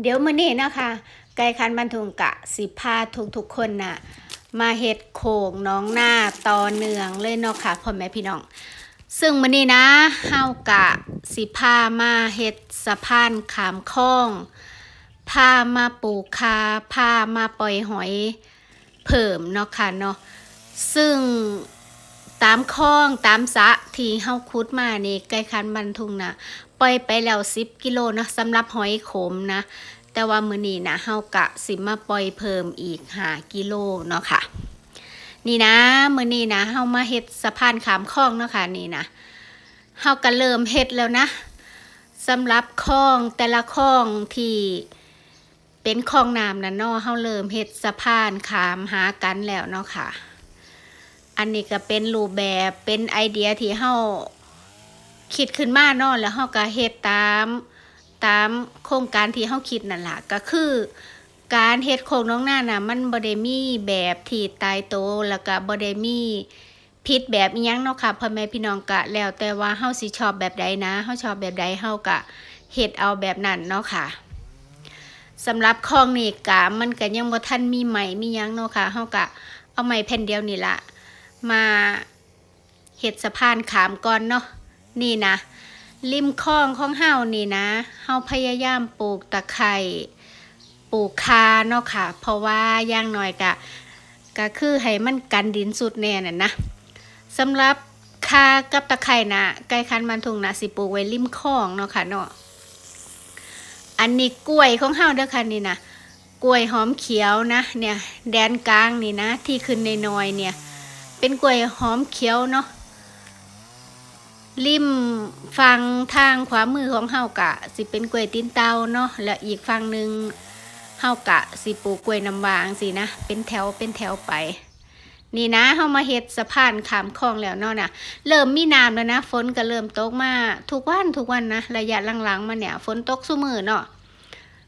เดี๋ยวมื้อนี้นะคะไก่คันบันทุงกะสิพาทุกๆคนน่ะมาเฮ็ดโขงน้องหน้าต่อเนืองเลยเนาะค่ะพ่อแม่พี่น้อง ซึ่งมื้อนี้นะเฮากะสิพามาเฮ็ดสะพานขามคลองพามาปลูกคาพามาปล่อยหอยเพิ่มเนาะค่ะเนาะซึ่ง ตามคลองตามสะที่เฮาขุดมานี่ไก่คันบันทุงนะปล่อยไปแล้ว10กิโลนะสำหรับหอยขมนะ แต่ว่ามื้อนี้นะเฮากะสิมาปล่อยเพิ่มอีก5กิโลเนาะค่ะ นี่นะมื้อนี้นะเฮามาเฮ็ดสะพานขามคลองเนาะค่ะนี่นะเฮาก็เริ่มเฮ็ดแล้วนะสำหรับคลองแต่ละคลองที่เป็นคลองน้ำนั่เนาะเฮาเริ่มเฮ็ดสะพานขามหากันแล้วเนาะค่ะ อันนี้ก็เป็นรูปแบบเป็นไอเดียที่เฮาคิดขึ้นมาเนาะแล้วเฮาก็เฮ็ดตามตามโครงการที่เฮาคิดนั่นล่ะก็คือ การเฮ็ดโครงน้องหน้าน่ะ มันบ่ได้มีแบบที่ตายโตแล้วก็บ่ได้มีผิดแบบอีหยังเนาะค่ะพ่อแม่พี่น้องก็แล้วแต่ว่าเฮาสิชอบแบบใดนะเฮาชอบแบบใดเฮาก็เฮ็ดเอาแบบนั้นเนาะค่ะสำหรับคลองนี่ก็มันก็ยังบ่ทันมีใหม่มีหยังเนาะค่ะเฮาก็เอาไม้แผ่นเดียวนี่ละ มาเฮ็ดสะพานขามก่อนเนาะนี่นะริมคลองของเฮานี่นะเฮาพยายามปลูกตะไคร่ปลูกคาเนาะค่ะ เพราะว่าย่างน้อยกะก็คือให้มันกันดินสุดแน่น่ะนะสำหรับคากับตะไคร่นะไก่คันมันทุงนะสิปลูกไว้ริมคลองเนาะค่ะเนาะอันนี้กล้วยของเฮาเด้อค่ะนี่นะกล้วยหอมเขียวนะเนี่ยแดนกลางนี่นะที่ขึ้นในนอยเนี่ย เป็นกล้วยหอมเขียวเนาะริมฝั่งทางขวามือของเฮากะ สิเป็นกล้วยตีนเตาเนาะและอีกฝั่งหนึ่งเฮากะสิปลูกกล้วยน้ำวางสินะ เป็นแถวเป็นแถวไป นี่นะเฮามาเฮ็ดสะพานขามคลองแล้วเนาะน่ะ เริ่มมีน้ำแล้วนะฝนก็เริ่มตกมาทุกวันทุกวันนะระยะหลังๆมาเนี่ยฝนตกซุมือเนาะ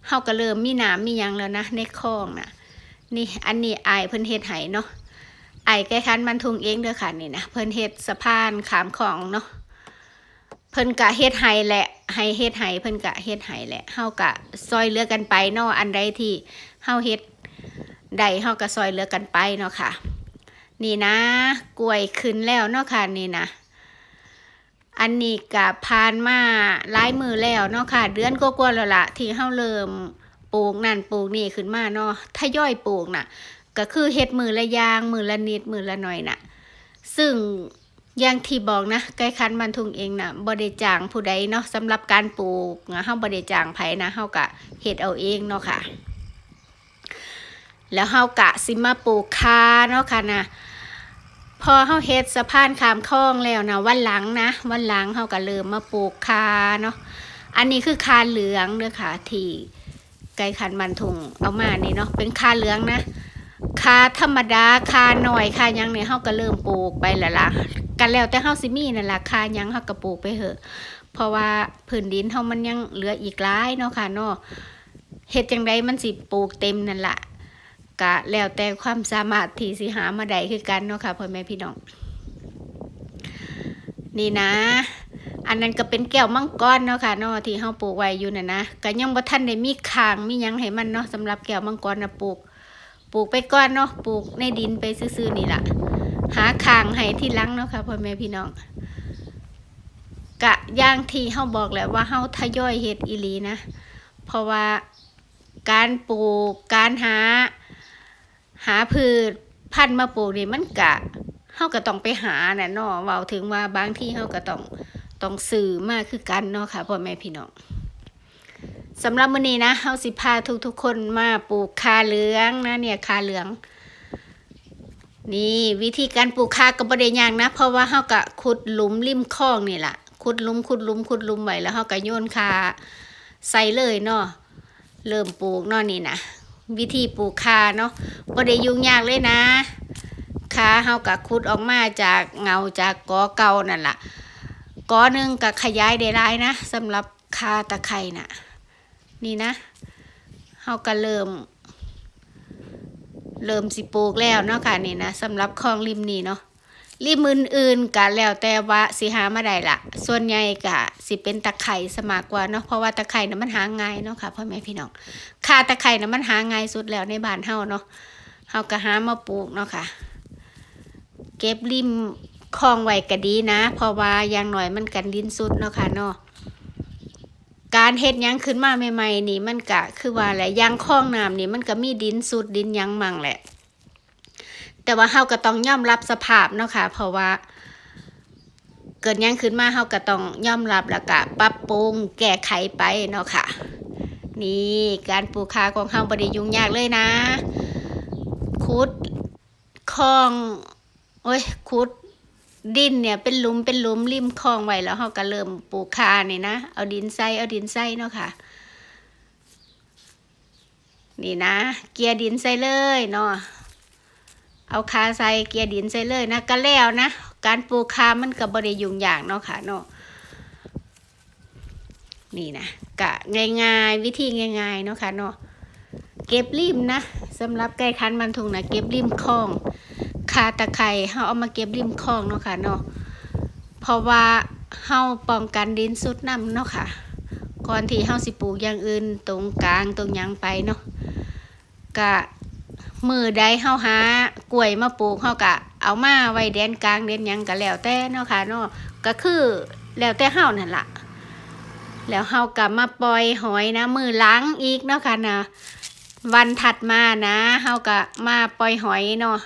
เฮาก็เริ่มมีน้ำมียังแล้วนะในคลองน่ะ นี่อันนี้อายเพิ่นเฮ็ดให้เนาะ ไอายแก้คันมันทุงเองเด้อค่ะนี่นะเพิ่นเฮ็ดสะพานขามคลองเนาะเพิ่นกะเฮ็ดให้แหละให้เฮ็ดให้เพิ่นกะเฮ็ดให้แหละเฮากะซอยเลือกันไปเนาะอันใดที่เฮาเฮ็ดได้เฮาก็ซอยเลือกันไปเนาะค่ะ นี่นะ กล้วยขึ้นแล้วเนาะค่ะนี่นะอันนี้กะผ่านมาหลายมือแล้วเนาะค่ะ เดือนกว่าๆแล้วล่ะที่เฮาเริ่มปลูกนั่นปลูกนี่ขึ้นมาเนาะทยอยปลูกน่ะ ก็คือเฮ็ดมือละยางมือละนิดมือละหน่อยน่ะ ซึ่งอย่างที่บอกนะไก่คันมันทุงเองนะบ่ได้จ้างผู้ใดเนาะสำหรับการปลูกนะเฮาบ่ได้จ้างไผนะเฮากะเฮ็ดเอาเองเนาะค่ะ แล้วเฮากะสิมาปลูกคาเนาะค่ะนะพอเฮาเฮ็ดสะพานขามคลองแล้วนะวันหลังนะ วันหลังเฮาก็เริ่มมาปลูกคาเนาะอันนี้คือคาเหลืองเด้อค่ะที่ไก่คันมันทุงเอามานี่เนาะเป็นคาเหลืองนะ คาธรรมดาคาหน่อยคายังเนี่ยเฮาก็เริ่มปลูกไปแล้วล่ะกันแล้วแต่เฮาสิมีนั่นล่ะคายังเฮาก็ปลูกไปเถอะ เพราะว่าพื้นดินเฮามันยังเหลืออีกหลายเนาะค่ะเนาะเฮ็ดจังไดมันสิปลูกเต็มนั่นล่ะก็แล้วแต่ความสามารถที่สิหามาได้คือกันเนาะค่ะพ่อแม่พี่น้อง นี่นะ อันนั้นก็เป็นแก้วมังกรเนาะค่ะเนาะที่เฮาปลูกไว้อยู่น่ะนะก็ยังบ่ทันได้มีคางมียังให้มันเนาะสำหรับแก้วมังกรน่ะปลูก ปลูกไปก่อนเนาะปลูกในดินไปซื่อๆนี่แหละหาคางให้ที่ลังเนาะค่ะพ่อแม่พี่น้องกะย่างที่เฮาบอกแหละว่าเฮาทยอยเฮ็ดอีหลีนะ เพราะว่าการปลูกการหา หาพืชพันธุ์มาปลูกนี่มันกะเฮาก็ต้องไปหาน่ะเนาะเว้าถึงว่าบางที่เฮาก็ต้องต้องซื้อมากคือกันเนาะค่ะพ่อแม่พี่น้อง สำหรับมื้อนี้นะเฮาสิพาทุกๆคนมาปลูกคาเหลืองนะเนี่ยคาเหลือง นี่วิธีการปลูกคาก็บ่ได้ยากนะ เพราะว่าเฮาก็ขุดหลุมริมคลองนี่ล่ะขุดหลุมขุดหลุมขุดหลุมไว้แล้วเฮาก็โยนคาใส่เลยเนาะเริ่มปลูกเนาะนี่นะวิธีปลูกคาเนาะบ่ได้ยุ่งยากเลยนะคาเฮาก็ขุดออกมาจากเงาจากกอเก่านั่นล่ะกอหนึ่งก็ขยายได้หลายนะสำหรับคาตะไคร่น่ะ นี่นะเฮาก็เริ่ม เริ่มสิปลูกแล้วเนาะค่ะนี่นะสำหรับคลองริมนี่เนาะริมอื่นๆก็แล้วแต่ว่าสิหามาได้ละส่วนใหญ่ก็สิเป็นตะไคร่สมากกว่าเนาะเพราะว่าตะไคร่น่ะมันหาง่ายเนาะค่ะพ่อแม่พี่น้องค่าตะไคร่น่ะมันหาง่ายสุดแล้วในบ้านเฮาเนาะเฮาก็หามาปลูกเนาะค่ะ เก็บริมคลองไว้ก็ดีนะ เพราะว่าอย่างหน่อยมันกันดินสุดเนาะค่ะเนาะ การเฮ็ดยังขึ้นมาใหม่ๆนี่มันก็คือว่าแหละยางคลองน้ำนี่มันก็มีดินสุดดินยังมั่งแหละ แต่ว่าเฮาก็ต้องยอมรับสภาพเนาะค่ะ เพราะว่า เกิดยังขึ้นมาเฮาก็ต้องยอมรับแล้วก็ปรับปรุงแก้ไขไปเนาะค่ะ นี่การปลูกคาของเฮาบ่ได้ยุ่งยากเลยนะขุดคลอง โอ้ยขุด ดินเนี่ยเป็นหลุมเป็นหลุมริมคลองไว้แล้วเฮาก็เริ่มปลูกคานี่นะ เอาดินใส่เอาดินใส่เนาะค่ะ นี่นะ เกียร์ดินใส่เลยเนาะเอาคาใส่เกียร์ดินใส่เลยนะก็แล้วนะ การปลูกคามันก็บ่ได้ยุ่งยากเนาะค่ะเนาะนี่นะกะง่ายๆ วิธีง่ายๆเนาะค่ะเนาะเก็บริมนะสำหรับไก่คันมันทุงนะเก็บริมคลองาตะไคร้เฮาเอามาเก็บริมคลองเนาะค่ะเนาะเพราะว่าเฮาป้องกันดินสุดน้ำเนาะค่ะ ก่อนที่เฮาสิปลูกอย่างอื่นตรงกลางตรงยังไปเนาะกะมือใดเฮาหากล้วยมาปลูกเฮากะ เอามาไว้แดนกลางแดนยังก็แล้วแต่เนาะค่ะเนาะก็คือแล้วแต่เฮานั่นล่ะแล้วเฮากลับมาปล่อยหอยนะ มือล้างอีกเนาะค่ะนะวันถัดมานะเฮาก็มาปล่อยหอยเนาะ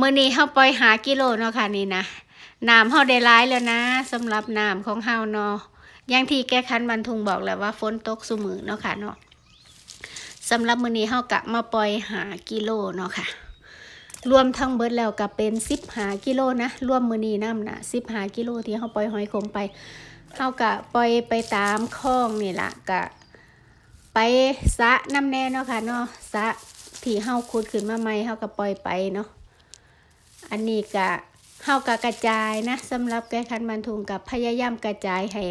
มื้อนี้เฮาปล่อยหากิโลเนาะค่ะนี่นะน้ำเฮาได้หลายแล้วนะสำหรับน้ำของเฮาเนาะอย่างที่แก้คันบันทุงบอกแล้วว่าฝนตกซุมือเนาะค่ะเนาะสำหรับมื้อนี้เฮากะมาปล่อยหากิโลเนาะค่ะ รวมทั้งเบิดแล้วก็เป็นสิบหากิโลนะรวมมื้อนี้นำนะสิบหากิโลที่เฮาปล่อยหอยขมไปเฮากะปล่อยไปตามคลองนี่ละกะไปสะน้ำแน่เนาะค่ะเนาะสะที่เฮาขุดขึ้นมาใหม่เฮาก็ปล่อยไปเนาะ อันนี้กะเฮากะกระจายนะสำหรับแก้คันบันทุงกับพยายามกระจายให้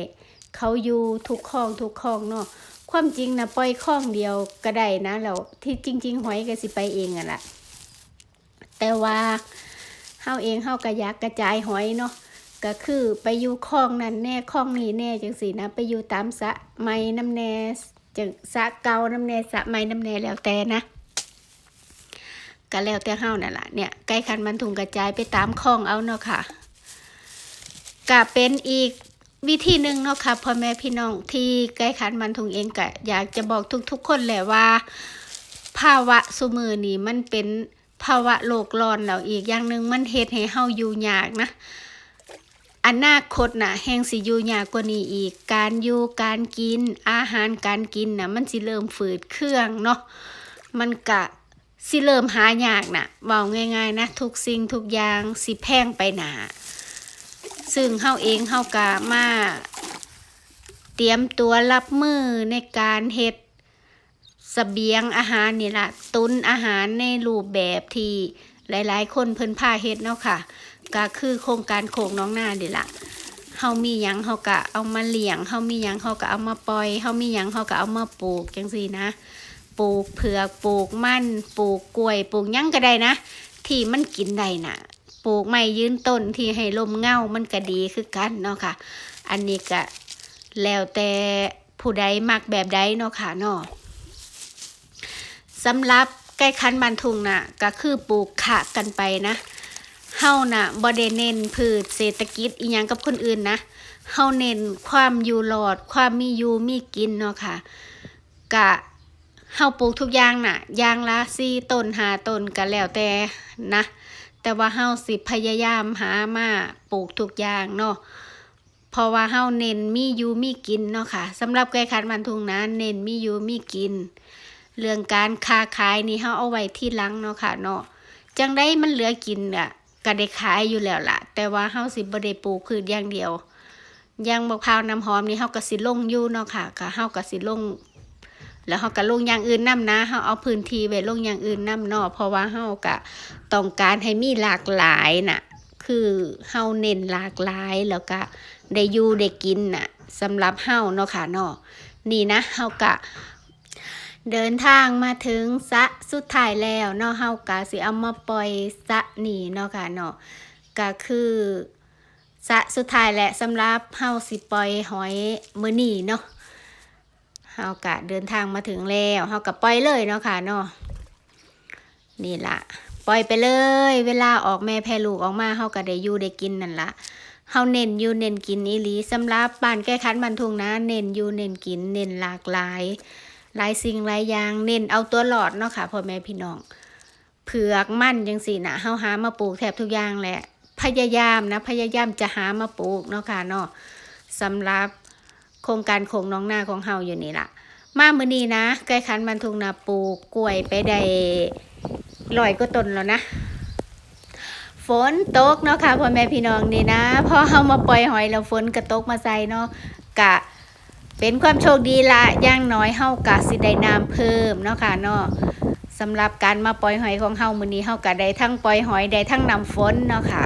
เขาอยู่ทุกคลองทุกคลองเนาะความจริงนะปล่อยข้องเดียวก็ได้นะแล้วที่จริง ๆ หอยก็สิไปเองอะละแต่ว่าเฮาเองเฮาก็อยากกระจายหอยเนาะก็คือไปอยู่คลองนั้นแน่คลองนี้แน่จังสีนะ ไปอยู่ตามสะไม้น้ำแน่จังสะเกาน้ำแน่สะไม้น้ำแน่แล้วแต่นะ ก็แล้วแต่เฮานั่นล่ะเนี่ยใกล้คันบรรทุงกระจายไปตามคลองเอาเนาะค่ะก็เป็นอีกวิธีหนึ่งเนาะค่ะพ่อแม่พี่น้องที่ใกล้ขันมันทุงเองก็อยากจะบอกทุกๆคนแหละว่า ภาวะสุมือนี่มันเป็นภาวะโลกร้อนแล้วอีกอย่างหนึ่งมันเฮ็ดให้เฮาอยู่ยากนะอนาคตน่ะแห่งสิอยู่ยากกว่านี้อีก การอยู่การกิน อาหารการกินน่ะมันสิเริ่มฝืดเครื่องเนาะมันกะ สิเริ่มหายากน่ะเว้าง่าย ๆ นะ ทุกสิ่งทุกอย่างสิแพงไปหนาซึ่งเฮาเองเฮากะมาเตรียมตัวรับมือในการเฮ็ดเสบียงอาหารนี่ละตุนอาหารในรูปแบบที่หลายๆ คนเพิ่นพาเฮ็ดเนาะค่ะ ก็คือโครงการโคกน้องนานี่ละเฮามีหยังเฮาก็เอามาเลี้ยงเฮามีหยังเฮาก็เอามาปล่อยเฮามีหยังเฮาก็เอามาปลูกจังซี่นะ ปลูกเผือกปลูกมันปลูกกล้วยปลูกยังก็ได้นะ ที่มันกินได้น่ะปลูกไม้ยืนต้นที่ให้ลมเงามันก็ดีคือกันเนาะค่ะ อันนี้ก็แล้วแต่ผู้ใดมักแบบใดเนาะค่ะเนาะสำหรับใกล้คันบันทุงน่ะก็คือปลูกขะกันไปนะเฮาน่ะบ่ได้เน้นพืชเศรษฐกิจอีหยังกับคนอื่นนะเฮาเน้นความอยู่รอด ความมีอยู่มีกินเนาะค่ะกะ เฮาปลูกทุกอย่างน่ะอย่างละสี่ต้นหาต้นก็แล้วแต่นะ แต่ว่าเฮาสิพยายามหามาปลูกทุกอย่างเนาะเพราะว่าเฮาเน้นมีอยู่มีกินเนาะค่ะสำหรับไก่คันมันทุงนะเน้นมีอยู่มีกิน เรื่องการค้าขายนี่เฮาเอาไว้ที่ลังเนาะค่ะเนาะจังได้มันเหลือกินอะก็ได้ขายอยู่แล้วล่ะ แต่ว่าเฮาสิบ่ได้ปลูกพืชอย่างเดียว อย่างมะพร้าวน้ำหอมนี่เฮาก็สิลงอยู่เนาะค่ะก็เฮาก็สิลง แล้วเฮาก็ลงอย่างอื่นนํนะเฮาเอาพื้นที่ไว้ลงอย่างอื่นนํเนาะเพราะว่าเฮาก็ต้องการให้มีหลากหลายน่ะ คือเฮาเน้นหลากหลายแล้วก็ได้อยู่ได้กินน่ะสำหรับเฮาเนาะค่ะเนาะนี่นะเฮากะเดินทางมาถึงสะสุดท้ายแล้วเนาะเฮากะสิเอามาปล่อยสะนี่เนาะค่ะเนาะก็คือสะสุดท้ายแหละสำหรับเฮาสิปล่อยหอยมือนี้เนาะ เฮากะเดินทางมาถึงแล้วเฮาก็ปล่อยเลยเนาะค่ะเนาะนี่ละปล่อยไปเลย เวลาออกแม่แพรลูกออกมาเฮาก็ได้อยู่ได้กินนั่นละเฮาเน้นอยู่เน้นกินอีหลีสำหรับบ้านแก้คันบันทุงนะ เน้นอยู่เน้นกิน เน้นหลากหลาย หลายสิ่งหลายอย่างเน้นเอาตัวหลอดเนาะค่ะพ่อแม่พี่น้องเผือกมั่นจังสี่นะเฮาหามาปลูกแทบทุกอย่างแหละพยายามนะพยายามจะหามาปลูกเนาะค่ะเนาะสำหรับ โครงการโคงน้องหน้าของเฮาอยู่นี่ล่ะมามื้อนี้นะใกล้คันบันทุงนาปูกล้วยไปได้ร้อยก็ต้นแล้วนะ ฝนตกเนาะค่ะพ่อแม่พี่น้องนี่นะพอเฮามาปล่อยหอยแล้วฝนก็ตกมาใส่เนาะกะเป็นความโชคดีละย่างน้อยเฮากะสิได้น้ำเพิ่มเนาะค่ะเนาะสำหรับการมาปล่อยหอยของเฮามื้อนี้เฮาก็ได้ทั้งปล่อยหอยได้ทั้งนำฝนเนาะค่ะ